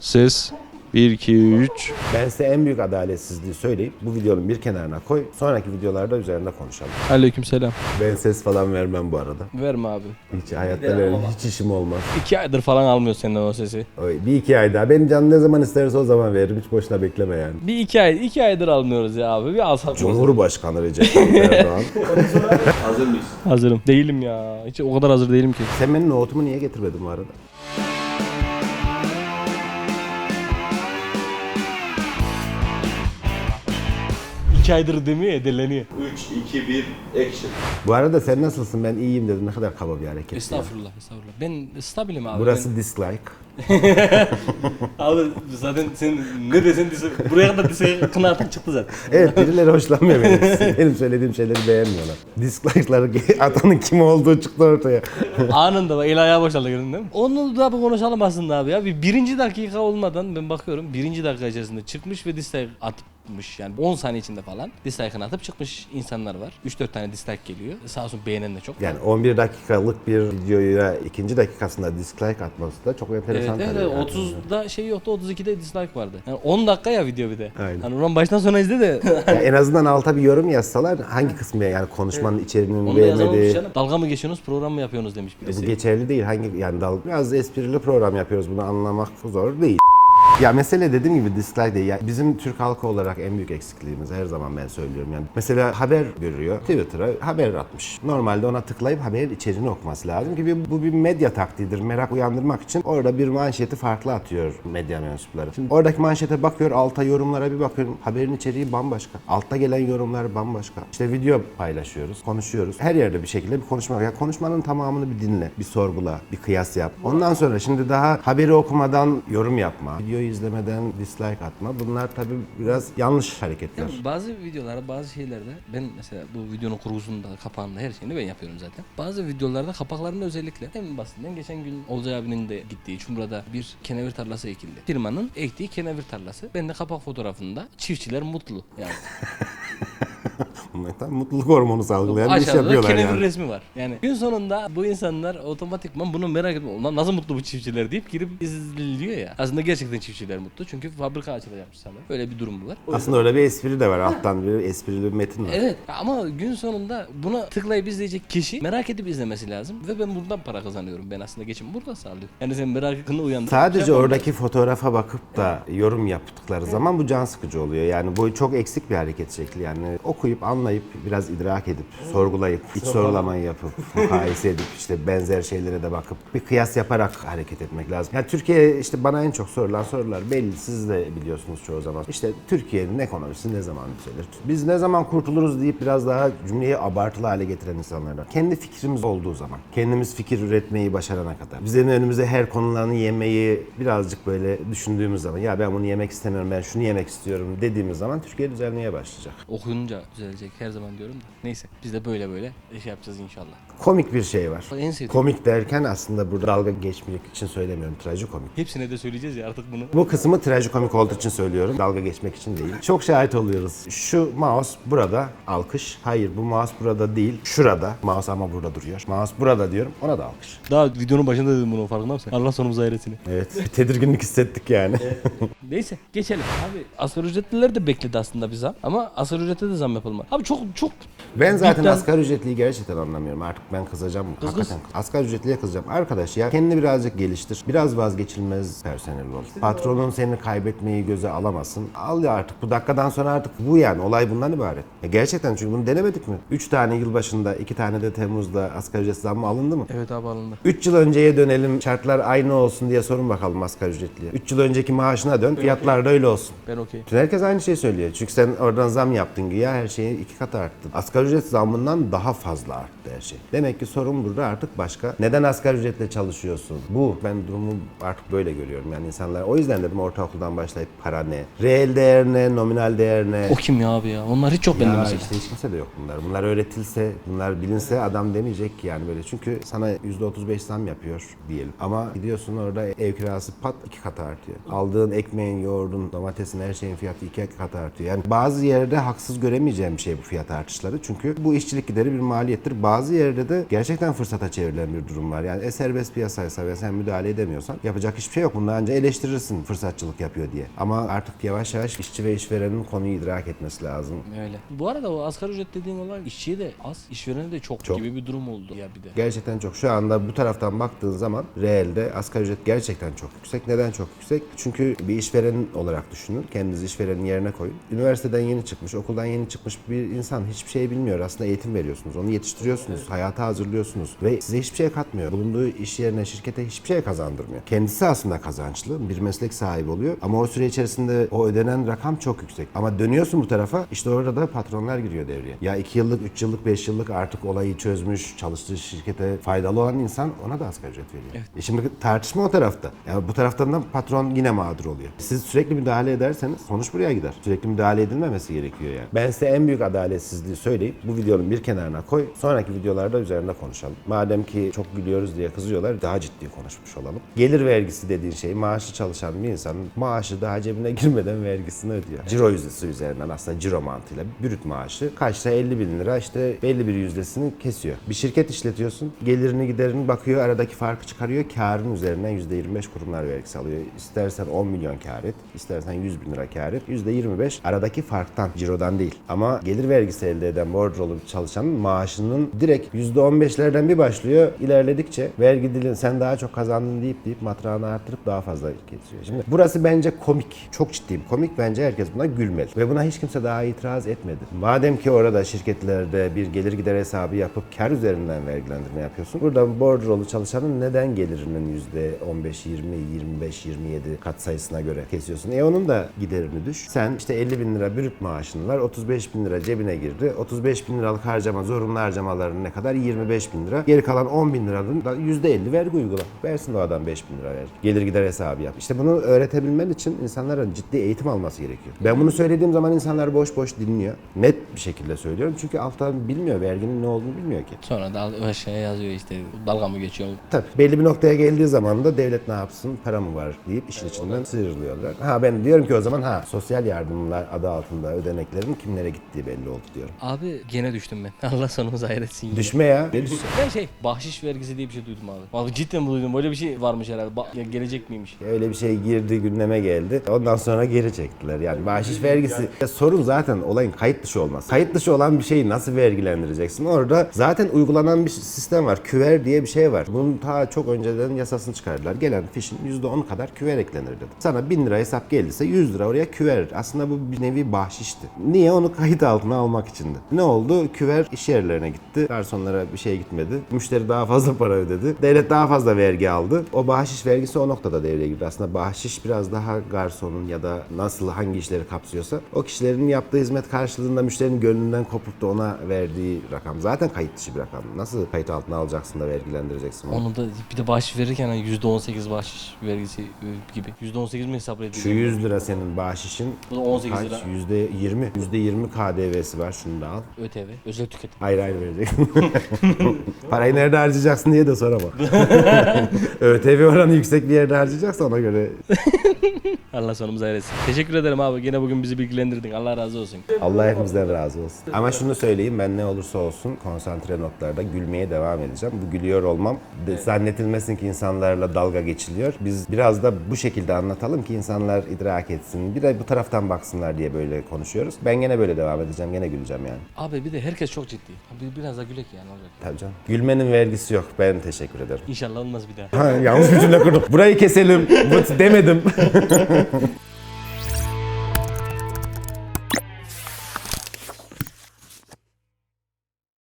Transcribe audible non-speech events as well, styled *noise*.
Ses. 1, 2, 3. Ben size en büyük adaletsizliği söyleyip bu videonun bir kenarına koy. Sonraki videolarda üzerinde konuşalım. Aleykümselam. Ben ses falan vermem bu arada. Verme abi. Hiç hayatta böyle hiç işim olmaz. İki aydır falan almıyor senden o sesi. Oy, Bir iki ay daha. Benim canım ne zaman isterse o zaman veririm. Hiç boşuna bekleme yani. Bir iki ay, iki aydır almıyoruz ya abi. Bir alsak. Cumhurbaşkanı Recep Tayyip *laughs* Erdoğan. Hazırım. Değilim ya. Hiç o kadar hazır değilim ki. Sen benim nohutumu niye getirmedin bu arada? İki aydır demiyor ya deleniyor. 3, 2, 1, action. Bu arada sen nasılsın? Ben iyiyim dedim. Ne kadar kaba bir hareket. ya. Estağfurullah, estağfurullah. Ben stabilim abi. Burası dislike. Ben- *laughs* Abi zaten sen ne desen dise, buraya kadar dise kına artık çıktı zaten. Evet birileri hoşlanmıyor benim. *laughs* benim söylediğim şeyleri beğenmiyorlar. Dislike'ları *laughs* atanın kim olduğu çıktı ortaya. Anında bak el ayağı boşaldı gördün değil mi? Onu da bir konuşalım aslında abi ya. Bir birinci dakika olmadan ben bakıyorum birinci dakika içerisinde çıkmış ve dislike atmış yani 10 saniye içinde falan dislike'ını atıp çıkmış insanlar var. 3-4 tane dislike geliyor. Sağ olsun beğenen de çok. Yani 11 dakikalık bir videoya ikinci dakikasında dislike atması da çok Evet, enteresan evet, evet. yani. 30'da şey yoktu 32'de dislike vardı. Yani 10 dakika ya video bir de. Aynen. Hani ulan baştan sona izle de. *laughs* Ya en azından alta bir yorum yazsalar hangi kısmı yani konuşmanın da yazamamış beğenmediği. Dalga mı geçiyorsunuz program mı yapıyorsunuz demiş Bu birisi. geçerli değil. Hangi yani dal biraz esprili program yapıyoruz. Bunu anlamak zor değil. Ya mesele dediğim gibi dislike değil. Ya bizim Türk halkı olarak en büyük eksikliğimiz her zaman ben söylüyorum yani. Mesela haber görüyor. Twitter'a haber atmış. Normalde ona tıklayıp haberin içeriğini okuması lazım ki bu bir medya taktiğidir. Merak uyandırmak için orada bir manşeti farklı atıyor medya mensupları. Şimdi oradaki manşete bakıyor, alta yorumlara bir bakıyorum. Haberin içeriği bambaşka. Altta gelen yorumlar bambaşka. İşte video paylaşıyoruz, konuşuyoruz. Her yerde bir şekilde bir konuşma. Ya konuşmanın tamamını bir dinle, bir sorgula, bir kıyas yap. Ondan sonra şimdi daha haberi okumadan yorum yapma, videoyu izlemeden dislike atma. Bunlar tabii biraz yanlış hareketler. Yani bazı videolarda, bazı şeylerde ben mesela bu videonun kurgusunda, kapağında her şeyini ben yapıyorum zaten. Bazı videolarda kapaklarında özellikle en basitinden geçen gün Olcay abinin de gittiği Çumra'da bir kenevir tarlası ekildi. Firmanın ektiği kenevir tarlası. Ben de kapak fotoğrafında çiftçiler mutlu yani. *laughs* Tam mutluluk hormonu salgılayan bir iş Aşağıda da yapıyorlar kenevir yani. resmi var. Yani gün sonunda bu insanlar otomatikman bunu merak ediyor. Ulan nasıl mutlu bu çiftçiler deyip girip izliyor ya. Aslında gerçekten çiftçiler mutlu. Çünkü fabrika açılacakmış sana. Böyle bir durum var. Aslında öyle bir espri de var. Alttan bir esprili bir metin var. Evet ama gün sonunda buna tıklayıp izleyecek kişi merak edip izlemesi lazım ve ben buradan para kazanıyorum. Ben aslında geçim burada sağlıyorum. Yani sen merakını uyandırıp Sadece şey oradaki fotoğrafa bakıp da yorum yaptıkları zaman bu can sıkıcı oluyor. Yani bu çok eksik bir hareket şekli. Yani okuyup, anlayıp, biraz idrak edip, sorgulayıp, iç sorgulamayı yapıp, *laughs* mukayese edip, işte benzer şeylere de bakıp bir kıyas yaparak hareket etmek lazım. Yani Türkiye işte bana en çok sorulan sorular belli. Siz de biliyorsunuz çoğu zaman. İşte Türkiye'nin ekonomisi ne zaman yükselir? Biz ne zaman kurtuluruz deyip biraz daha cümleyi abartılı hale getiren insanlardan. Kendi fikrimiz olduğu zaman, kendimiz fikir üretmeyi başarana kadar, bizim önümüze her konularını yemeyi birazcık böyle düşündüğümüz zaman ya ben bunu yemek istemiyorum, ben şunu yemek istiyorum dediğimiz zaman Türkiye düzelmeye başlayacak. okuyunca düzelecek her zaman diyorum da. Neyse biz de böyle böyle şey yapacağız inşallah. Komik bir şey var. En sevdiğim. Komik derken aslında burada dalga geçmek için söylemiyorum. Trajikomik. Hepsine de söyleyeceğiz ya artık bunu. Bu kısmı trajikomik olduğu için söylüyorum. Dalga geçmek için değil. Çok şahit oluyoruz. Şu mouse burada alkış. Hayır bu mouse burada değil. Şurada. Mouse ama burada duruyor. Mouse burada diyorum. Ona da alkış. Daha videonun başında dedim bunu farkında mısın? Allah sonumuzu hayretini. Evet. Bir tedirginlik hissettik yani. Neyse geçelim. Abi asgari ücretliler de bekledi aslında bir zam. Ama asgari ücrete de zam yapılmadı. Abi çok çok Ben zaten Cidden- asgari ücretliyi gerçekten anlamıyorum. Artık ben kızacağım. Kız Hakikaten asgari ücretliye kızacağım. Arkadaş ya kendini birazcık geliştir. Biraz vazgeçilmez personel ol. Patronun seni kaybetmeyi göze alamasın. Al ya artık bu dakikadan sonra artık bu yani. Olay bundan ibaret. Ya gerçekten çünkü bunu denemedik mi? 3 tane yılbaşında, 2 tane de Temmuz'da asgari ücret zammı alındı mı? Evet abi alındı. 3 yıl önceye dönelim, şartlar aynı olsun diye sorun bakalım asgari ücretliye. 3 yıl önceki maaşına dön, fiyatlar da öyle olsun. Ben okey. Herkes aynı şeyi söylüyor. Çünkü sen oradan zam yaptın ya her şeyi iki kat arttı. Asgari ücret zammından daha fazla arttı her şey. Demek ki sorun burada artık başka. Neden asgari ücretle çalışıyorsun? Bu. Ben durumu artık böyle görüyorum. Yani insanlar o yüzden dedim ortaokuldan başlayıp para ne? Reel değer ne? Nominal değer ne? O kim ya abi ya? Onlar hiç yok bende Ya mesela. işte hiç kimse de yok bunlar. Bunlar öğretilse, bunlar bilinse adam demeyecek ki yani böyle. Çünkü sana %35 zam yapıyor diyelim. Ama gidiyorsun orada ev kirası pat iki kat artıyor. Aldığın ekmeğin, yoğurdun, domatesin her şeyin fiyatı iki kat artıyor. Yani bazı yerde haksız göremeyeceğim şey. Bu fiyat artışları. Çünkü bu işçilik gideri bir maliyettir. Bazı yerde de gerçekten fırsata çevrilen bir durum var. Yani e, serbest piyasaysa ve sen müdahale edemiyorsan yapacak hiçbir şey yok. Bunu anca eleştirirsin fırsatçılık yapıyor diye. Ama artık yavaş yavaş işçi ve işverenin konuyu idrak etmesi lazım. Öyle. Bu arada o asgari ücret dediğin olay işçiye de az, işverene de çok, Çok. gibi bir durum oldu ya bir de. Gerçekten çok. Şu anda bu taraftan baktığın zaman reelde asgari ücret gerçekten çok yüksek. Neden çok yüksek? Çünkü bir işveren olarak düşünün. Kendinizi işverenin yerine koyun. Üniversiteden yeni çıkmış, okuldan yeni çıkmış bir insan hiçbir şey bilmiyor. Aslında eğitim veriyorsunuz. Onu yetiştiriyorsunuz. Hayata hazırlıyorsunuz. Ve size hiçbir şey katmıyor. Bulunduğu iş yerine, şirkete hiçbir şey kazandırmıyor. Kendisi aslında kazançlı. Bir meslek sahibi oluyor. Ama o süre içerisinde o ödenen rakam çok yüksek. Ama dönüyorsun bu tarafa işte orada da patronlar giriyor devreye. Ya 2 yıllık, 3 yıllık, 5 yıllık artık olayı çözmüş, çalıştığı şirkete faydalı olan insan ona da asgari ücret veriyor. E şimdi tartışma o tarafta. Ya bu taraftan da patron yine mağdur oluyor. Siz sürekli müdahale ederseniz sonuç buraya gider. Sürekli müdahale edilmemesi gerekiyor yani. Ben size en büyük adaletsizliği söyleyip bu videonun bir kenarına koy. Sonraki videolarda üzerinde konuşalım. Madem ki çok gülüyoruz diye kızıyorlar daha ciddi konuşmuş olalım. Gelir vergisi dediğin şey maaşı çalışan bir insanın maaşı daha cebine *laughs* girmeden vergisini ödüyor. Ciro yüzdesi üzerinden aslında ciro mantığıyla brüt maaşı kaçsa 50 bin lira işte belli bir yüzdesini kesiyor. Bir şirket işletiyorsun gelirini giderini bakıyor aradaki farkı çıkarıyor karın üzerinden %25 kurumlar vergisi alıyor. İstersen 10 milyon kar et istersen 100 bin lira kar et %25 aradaki farktan cirodan değil. Ama gelir vergisi elde eden bordrolu çalışanın maaşının direkt %15'lerden bir başlıyor ilerledikçe vergi dilin sen daha çok kazandın deyip deyip matrağını arttırıp daha fazla kesiyor. Şimdi burası bence komik. Çok ciddiyim. Komik bence herkes buna gülmeli. Ve buna hiç kimse daha itiraz etmedi. Madem ki orada şirketlerde bir gelir gider hesabı yapıp kar üzerinden vergilendirme yapıyorsun. Burada bordrolu çalışanın neden gelirinin %15, 20, 25, 27 kat sayısına göre kesiyorsun? E onun da giderini düş. Sen işte 50 bin lira brüt maaşın var. 35 bin lira cebine girdi. 35 bin liralık harcama, zorunlu harcamaların ne kadar? 25 bin lira. Geri kalan 10 bin liranın da %50 vergi uygula. Versin o adam 5 bin lira vergi. Gelir gider hesabı yap. İşte bunu öğretebilmen için insanların ciddi eğitim alması gerekiyor. Ben bunu söylediğim zaman insanlar boş boş dinliyor. Net bir şekilde söylüyorum. Çünkü alttan bilmiyor. Verginin ne olduğunu bilmiyor ki. Sonra da aşağıya yazıyor işte dalga mı geçiyor? Tabii belli bir noktaya geldiği zaman da devlet ne yapsın para mı var deyip işin içinden sıyrılıyorlar. Ha ben diyorum ki o zaman ha sosyal yardımlar adı altında ödeneklerin kimlere gittiği belli oldu diyorum. Abi gene düştüm ben. *laughs* Allah sonumuzu hayretsin. Düşme ya. Ne düşsün? Ben şey bahşiş vergisi diye bir şey duydum abi. Abi cidden mi duydum? Böyle bir şey varmış herhalde. Ba- ya gelecek miymiş? Öyle bir şey girdi gündeme geldi. Ondan sonra geri çektiler. Yani bahşiş vergisi. Ya sorun zaten olayın kayıt dışı olması. Kayıt dışı olan bir şeyi nasıl vergilendireceksin? Orada zaten uygulanan bir sistem var. Küver diye bir şey var. Bunun ta çok önceden yasasını çıkardılar. Gelen fişin %10 kadar küver eklenir dedi. Sana 1000 lira hesap geldiyse 100 lira oraya küver. Aslında bu bir nevi bahşişti. Niye? Onu kayıt altına almak içindi. Ne oldu? Küver iş yerlerine gitti. Garsonlara bir şey gitmedi. Müşteri daha fazla para ödedi. Devlet daha fazla vergi aldı. O bahşiş vergisi o noktada devreye girdi. Aslında bahşiş biraz daha garsonun ya da nasıl hangi işleri kapsıyorsa o kişilerin yaptığı hizmet karşılığında müşterinin gönlünden kopup da ona verdiği rakam. Zaten kayıt dışı bir rakam. Nasıl kayıt altına alacaksın da vergilendireceksin onu? Da bir de bahşiş verirken hani %18 bahşiş vergisi e, gibi. %18 mi hesap ediyor? Şu 100 lira senin bahşişin Bu da 18 kaç? lira. %20. %20 KDV'si var. Şunu da al. ÖTV, özel tüketim. Ayrı ayrı vereceksin. *laughs* Parayı nerede harcayacaksın diye de sorama. *laughs* ÖTV oranı yüksek bir yerde harcayacaksa ona göre *laughs* Allah sonumuzu hayretsin. Teşekkür ederim abi. Gene bugün bizi bilgilendirdin. Allah razı olsun. Allah hepimizden razı olsun. Ama şunu söyleyeyim ben ne olursa olsun konsantre notlarda gülmeye devam edeceğim. Bu gülüyor olmam de, zannedilmesin ki insanlarla dalga geçiliyor. Biz biraz da bu şekilde anlatalım ki insanlar idrak etsin. Bir de bu taraftan baksınlar diye böyle konuşuyoruz. Ben gene böyle devam edeceğim. Gene güleceğim yani. Abi bir de herkes çok ciddi. Abi biraz da gülek yani olacak. Tabii canım. Gülmenin vergisi yok. Ben teşekkür ederim. İnşallah olmaz bir daha. Ha, yanlış bir cümle kurdum. Burayı keselim. Bu demedim. *laughs*